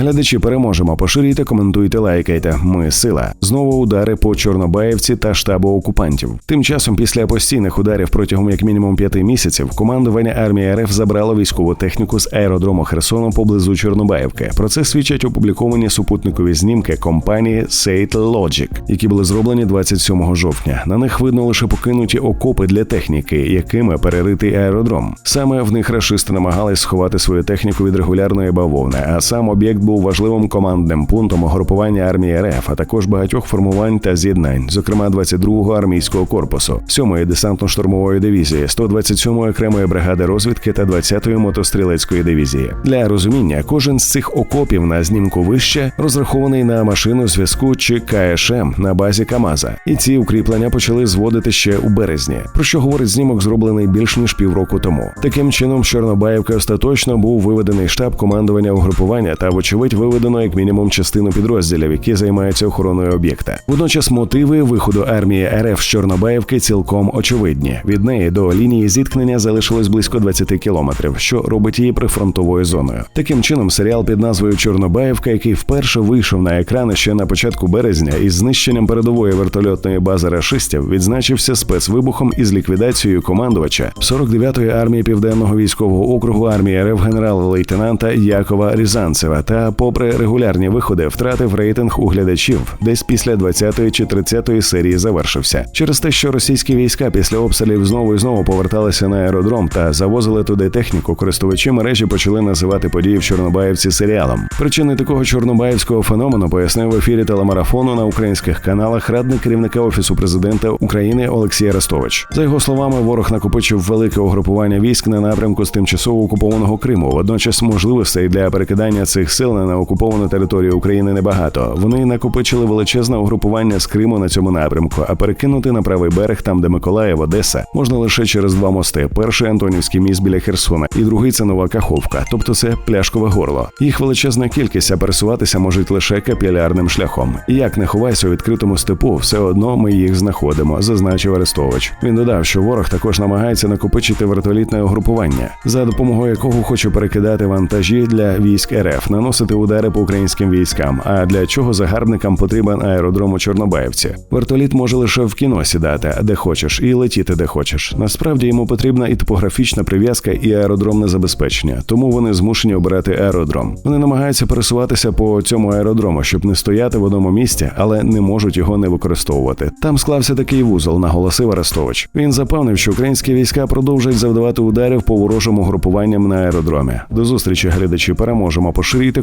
Глядачі переможемо. Поширюйте, коментуйте, лайкайте. Ми сила. Знову удари по Чорнобаївці та штабу окупантів. Тим часом, після постійних ударів протягом як мінімум п'яти місяців, командування армії РФ забрало військову техніку з аеродрому Херсону поблизу Чорнобаївки. Про це свідчать опубліковані супутникові знімки компанії Sate Logic, які були зроблені 27 жовтня. На них видно лише покинуті окопи для техніки, якими переритий аеродром. Саме в них рашисти намагались сховати свою техніку від регулярної бавовни. А сам об'єкт був важливим командним пунктом угрупування армії РФ, а також багатьох формувань та з'єднань, зокрема 22-го армійського корпусу, 7-ї десантно-штурмової дивізії, 127-ї окремої бригади розвідки та 20-ї мотострілецької дивізії. Для розуміння, кожен з цих окопів на знімку вище розрахований на машину зв'язку чи КШМ на базі Камаза, і ці укріплення почали зводити ще у березні. Про що говорить знімок, зроблений більш ніж півроку тому. Таким чином, з Чорнобаївки остаточно був виведений штаб командування угрупування та, вочевидь, виведено як мінімум частину підрозділів, які займаються охороною об'єкта. Водночас мотиви виходу армії РФ з Чорнобаївки цілком очевидні. Від неї до лінії зіткнення залишилось близько 20 кілометрів, що робить її прифронтовою зоною. Таким чином, серіал під назвою Чорнобаївка, який вперше вийшов на екрани ще на початку березня, із знищенням передової вертольотної бази рашистів, відзначився спецвибухом із ліквідацією командувача 49-ї армії південного військового округу армії РФ генерала-лейтенанта Якова Різанцева. Та, попри регулярні виходи, втратив рейтинг у глядачів, десь після 20-ї чи 30-ї серії завершився. Через те, що російські війська після обстрілів знову і знову поверталися на аеродром та завозили туди техніку, користувачі мережі почали називати події в Чорнобаївці серіалом. Причини такого чорнобаївського феномену пояснив в ефірі телемарафону на українських каналах радник керівника офісу президента України Олексій Арестович. За його словами, ворог накопичив велике угрупування військ на напрямку з тимчасово окупованого Криму. Водночас можливостей для перекидання цих сил на окуповану територію України небагато. Вони накопичили величезне угрупування з Криму на цьому напрямку, а перекинути на правий берег, там де Миколаїв, Одеса, можна лише через два мости: перший Антонівський міст біля Херсона, і другий це нова Каховка, тобто це пляшкове горло. Їх величезна кількість, а пересуватися можуть лише капілярним шляхом. І як не ховайся у відкритому степу, все одно ми їх знаходимо, зазначив Арестович. Він додав, що ворог також намагається накопичити вертолітне угрупування, за допомогою якого хоче перекидати вантажі для військ РФ, наносити удари по українським військам. А для чого загарбникам потрібен аеродром у Чорнобаївці? Вертоліт може лише в кіно сідати, де хочеш, і летіти де хочеш. Насправді йому потрібна і топографічна прив'язка, і аеродромне забезпечення. Тому вони змушені обирати аеродром. Вони намагаються пересуватися по цьому аеродрому, щоб не стояти в одному місці, але не можуть його не використовувати. Там склався такий вузол, наголосив Арестович. Він запевнив, що українські війська продовжують завдавати ударів по ворожому групуванням на аеродромі. До зустрічі, глядачі, переможемо. Поширюйте,